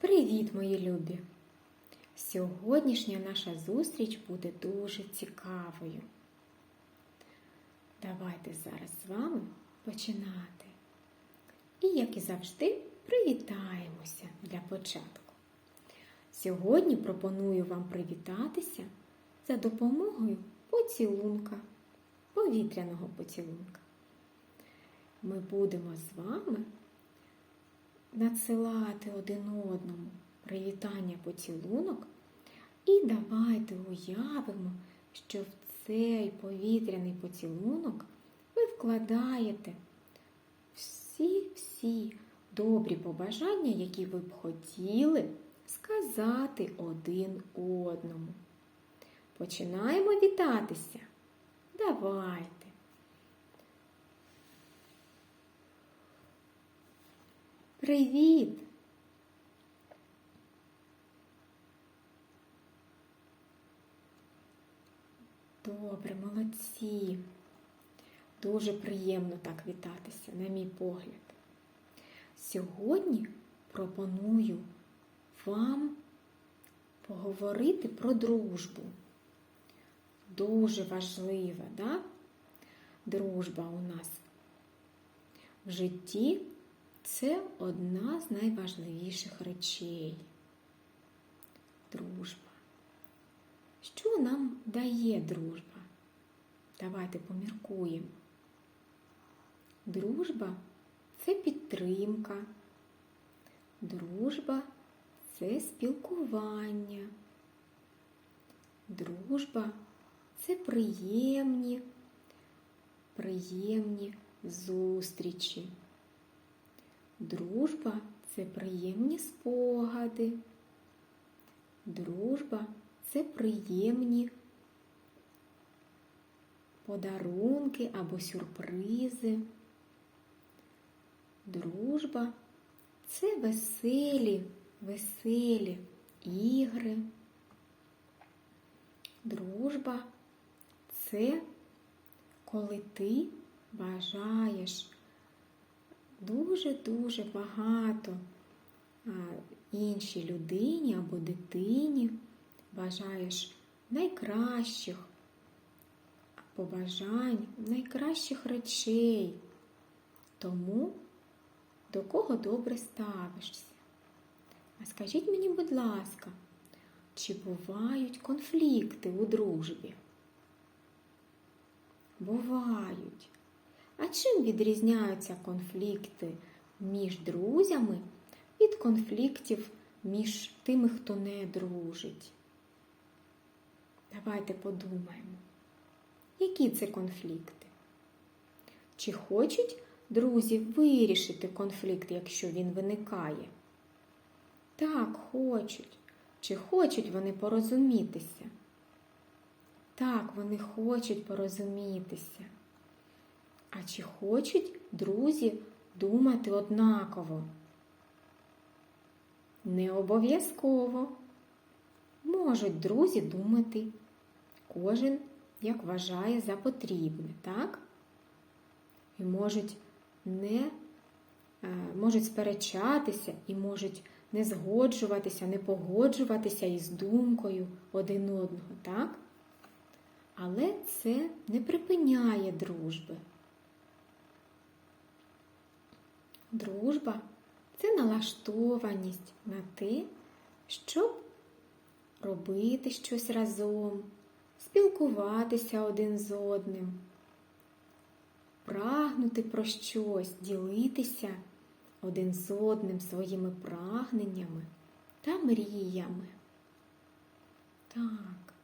Привіт, мої любі! Сьогоднішня наша зустріч буде дуже цікавою. Давайте зараз з вами починати. І, як і завжди, привітаємося для початку. Сьогодні пропоную вам привітатися за допомогою поцілунка, повітряного поцілунка. Ми будемо з вами надсилати один одному привітання поцілунок і давайте уявимо, що в цей повітряний поцілунок ви вкладаєте всі-всі добрі побажання, які ви б хотіли сказати один одному. Починаємо вітатися. Давайте. Привіт! Добре, молодці. Дуже приємно так вітатися, на мій погляд. Сьогодні пропоную вам поговорити про дружбу. Дуже важлива, да? дружба у нас в житті це одна з найважливіших речей. Дружба. Що нам дає дружба? Давайте поміркуємо. Дружба це підтримка. Дружба це спілкування. Дружба це приємні, приємні зустрічі. Дружба це приємні спогади. Дружба це приємні подарунки або сюрпризи. Дружба це веселі, веселі ігри. Дружба це коли ти бажаєш дуже-дуже багато іншій людині або дитині бажаєш найкращих побажань, найкращих речей. Тому до кого добре ставишся. А скажіть мені, будь ласка, чи бувають конфлікти у дружбі? Бувають. А чим відрізняються конфлікти між друзями від конфліктів між тими, хто не дружить? Давайте подумаємо, які це конфлікти? Чи хочуть друзі вирішити конфлікт, якщо він виникає? Так, хочуть. Чи хочуть вони порозумітися? Так, вони хочуть порозумітися. А чи хочуть друзі думати однаково? Не обов'язково. Можуть друзі думати, кожен як вважає за потрібне, так? І можуть не можуть сперечатися і можуть не згоджуватися, не погоджуватися із думкою один одного, так? Але це не припиняє дружби. Дружба це налаштованість на те, щоб робити щось разом, спілкуватися один з одним, прагнути про щось, ділитися один з одним своїми прагненнями та мріями. Так,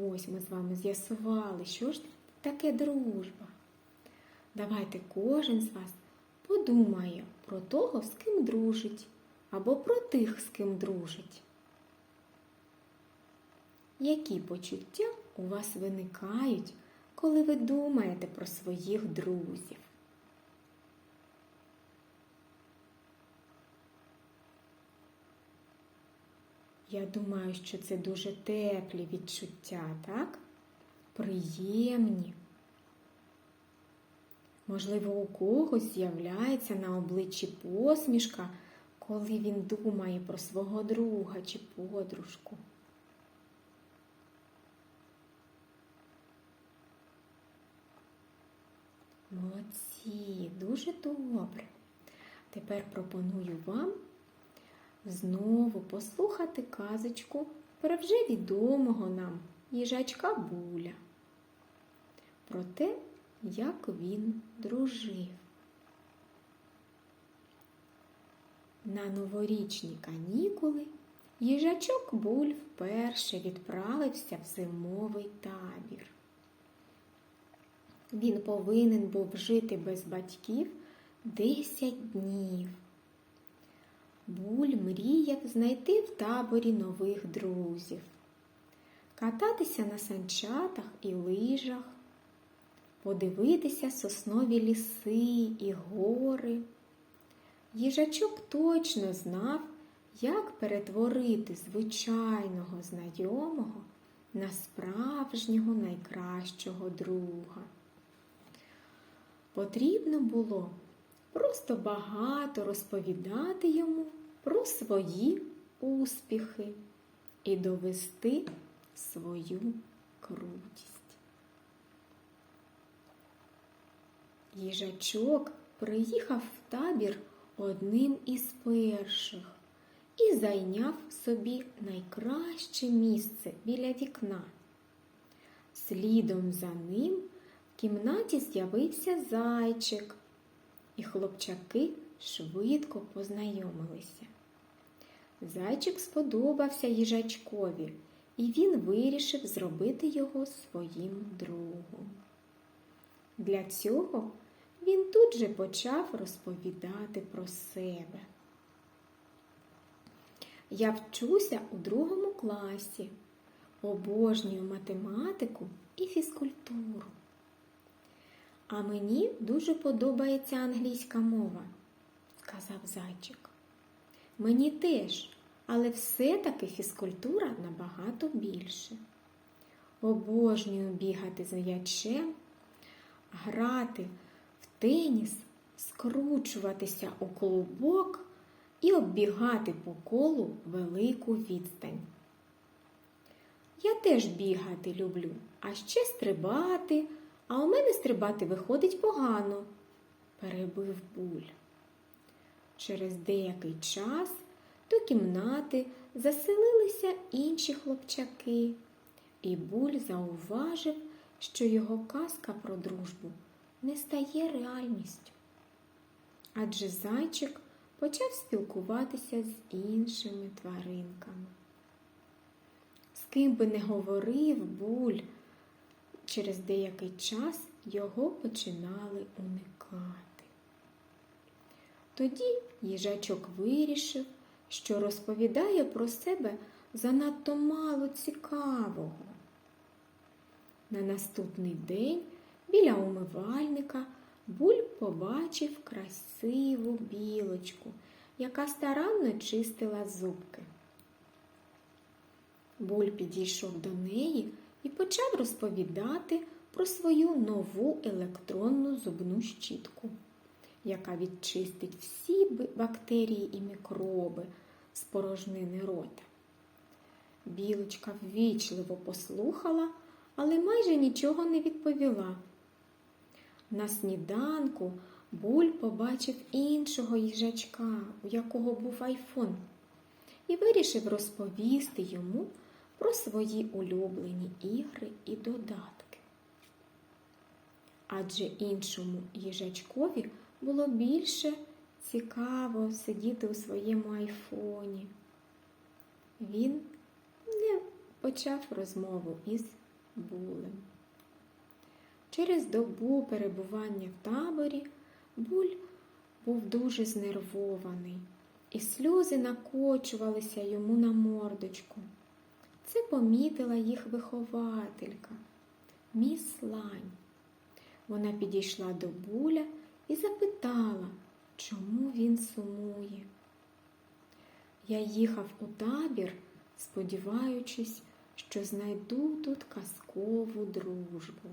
ось ми з вами з'ясували, що ж таке дружба. Давайте кожен з вас подумає про того, з ким дружить, або про тих, з ким дружить. Які почуття у вас виникають, коли ви думаєте про своїх друзів? Я думаю, що це дуже теплі відчуття, так? Приємні. Можливо, у когось з'являється на обличчі посмішка, коли він думає про свого друга чи подружку. Молодці, дуже добре. Тепер пропоную вам знову послухати казочку про вже відомого нам їжачка Буля. Про те, як він дружив. На новорічні канікули їжачок Буль вперше відправився в зимовий табір. Він повинен був жити без батьків 10 днів. Буль мріяв знайти в таборі нових друзів, кататися на санчатах і лижах, подивитися соснові ліси і гори. Їжачок точно знав, як перетворити звичайного знайомого на справжнього найкращого друга. Потрібно було просто багато розповідати йому про свої успіхи і довести свою крутість. Їжачок приїхав в табір одним із перших і зайняв собі найкраще місце біля вікна. Слідом за ним в кімнаті з'явився зайчик, і хлопчаки швидко познайомилися. Зайчик сподобався їжачкові, і він вирішив зробити його своїм другом. Для цього він тут же почав розповідати про себе. Я вчуся у другому класі, обожнюю математику і фізкультуру. А мені дуже подобається англійська мова, сказав зайчик. Мені теж, але все-таки фізкультура набагато більше. Обожнюю бігати з м'ячем, грати теніс, скручуватися у клубок і оббігати по колу велику відстань. Я теж бігати люблю, а ще стрибати, а у мене стрибати виходить погано, перебив буль. Через деякий час до кімнати заселилися інші хлопчаки, і буль зауважив, що його казка про дружбу не стає реальністю. Адже зайчик почав спілкуватися з іншими тваринками. З ким би не говорив буль, через деякий час його починали уникати. Тоді їжачок вирішив, що розповідає про себе занадто мало цікавого. На наступний день біля умивальника буль побачив красиву білочку, яка старанно чистила зубки. Буль підійшов до неї і почав розповідати про свою нову електронну зубну щітку, яка відчистить всі бактерії і мікроби з порожнини рота. Білочка ввічливо послухала, але майже нічого не відповіла. На сніданку буль побачив іншого їжачка, у якого був айфон, і вирішив розповісти йому про свої улюблені ігри і додатки. Адже іншому їжачкові було більше цікаво сидіти у своєму айфоні. Він не почав розмову із булем. Через добу перебування в таборі буль був дуже знервований, і сльози накочувалися йому на мордочку. Це помітила їх вихователька, міс Лань. Вона підійшла до буля і запитала, чому він сумує. Я їхав у табір, сподіваючись, що знайду тут казкову дружбу.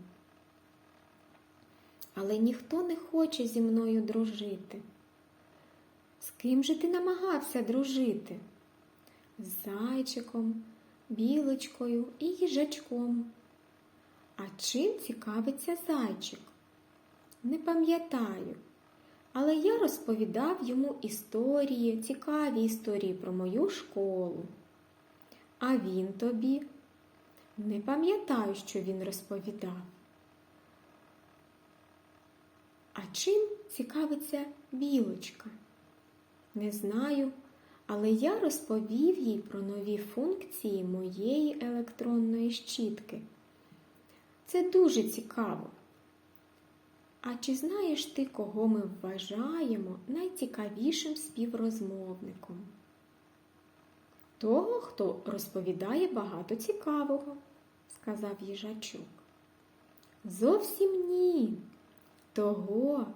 Але ніхто не хоче зі мною дружити. З ким же ти намагався дружити? З зайчиком, білочкою і їжачком. А чим цікавиться зайчик? Не пам'ятаю, але я розповідав йому історії, цікаві історії про мою школу. А він тобі не пам'ятаю, що він розповідав. А чим цікавиться білочка? Не знаю, але я розповів їй про нові функції моєї електронної щітки. Це дуже цікаво. А чи знаєш ти, кого ми вважаємо найцікавішим співрозмовником? Того, хто розповідає багато цікавого, сказав їжачок. Зовсім ні. Того,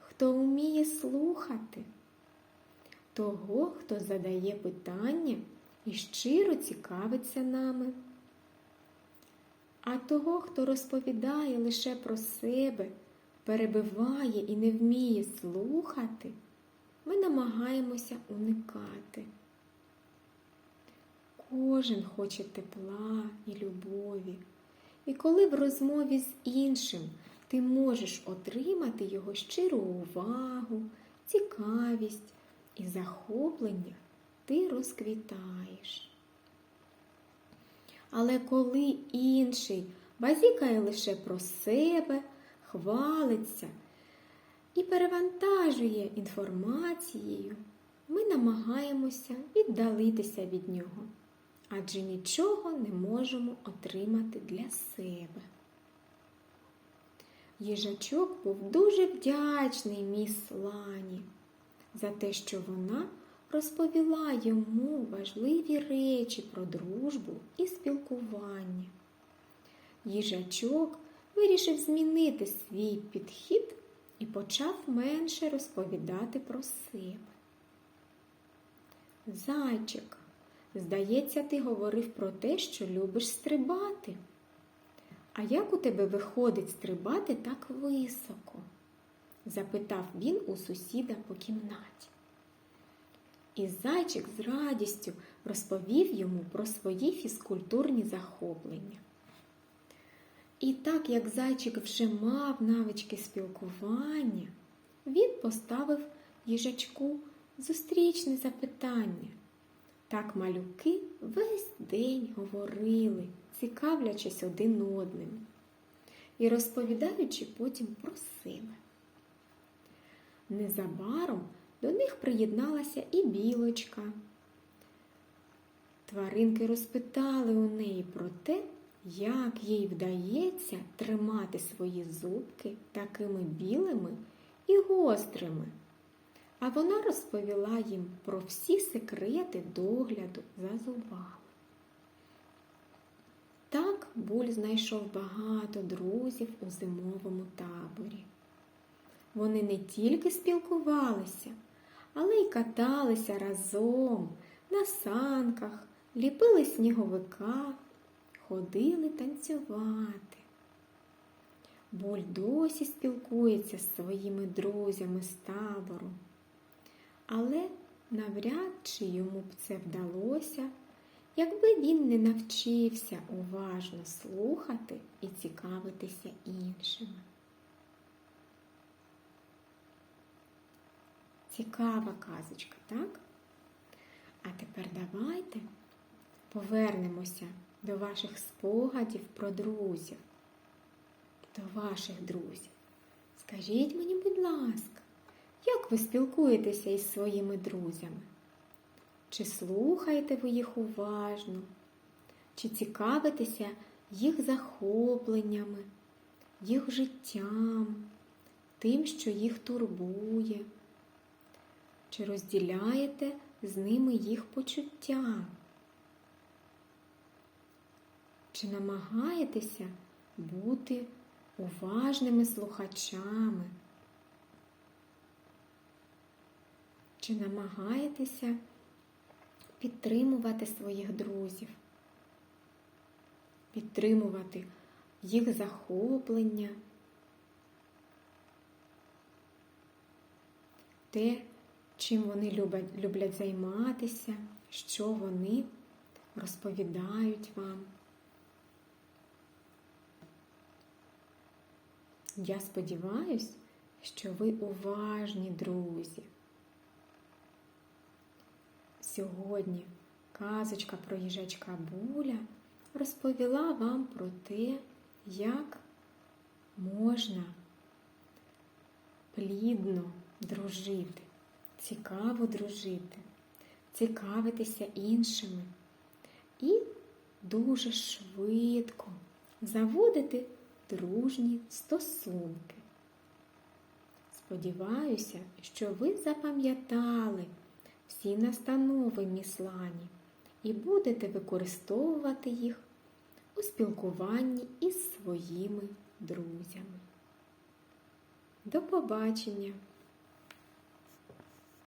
хто вміє слухати, того, хто задає питання і щиро цікавиться нами. А того, хто розповідає лише про себе, перебиває і не вміє слухати, ми намагаємося уникати. Кожен хоче тепла і любові. І коли в розмові з іншим ти можеш отримати його щиру увагу, цікавість і захоплення, ти розквітаєш. Але коли інший базікає лише про себе, хвалиться і перевантажує інформацією, ми намагаємося віддалитися від нього, адже нічого не можемо отримати для себе. Їжачок був дуже вдячний міс Лані за те, що вона розповіла йому важливі речі про дружбу і спілкування. Їжачок вирішив змінити свій підхід і почав менше розповідати про себе. Зайчик, здається, ти говорив про те, що любиш стрибати. А як у тебе виходить стрибати так високо? запитав він у сусіда по кімнаті. І зайчик з радістю розповів йому про свої фізкультурні захоплення. І так як зайчик вже мав навички спілкування, він поставив їжачку зустрічне запитання. Так малюки весь день говорили, цікавлячись один одним і розповідаючи потім про себе. Незабаром до них приєдналася і білочка. Тваринки розпитали у неї про те, як їй вдається тримати свої зубки такими білими і гострими. А вона розповіла їм про всі секрети догляду за зубами. Так Буль знайшов багато друзів у зимовому таборі. Вони не тільки спілкувалися, але й каталися разом на санках, ліпили сніговика, ходили танцювати. Буль досі спілкується з своїми друзями з табору, але навряд чи йому б це вдалося, якби він не навчився уважно слухати і цікавитися іншими. Цікава казочка, так? А тепер давайте повернемося до ваших спогадів про друзів, до ваших друзів. Скажіть мені, будь ласка, як ви спілкуєтеся із своїми друзями? Чи слухаєте ви їх уважно? Чи цікавитеся їх захопленнями, їх життям, тим, що їх турбує? Чи розділяєте з ними їх почуття? Чи намагаєтеся бути уважними слухачами? Чи намагаєтеся підтримувати своїх друзів, підтримувати їх захоплення, те, чим вони люблять, люблять займатися, що вони розповідають вам. Я сподіваюсь, що ви уважні друзі. Сьогодні казочка про їжачка Буля розповіла вам про те, як можна плідно дружити, цікаво дружити, цікавитися іншими і дуже швидко заводити дружні стосунки. Сподіваюся, що ви запам'ятали всі настанови міслані і будете використовувати їх у спілкуванні із своїми друзями. До побачення!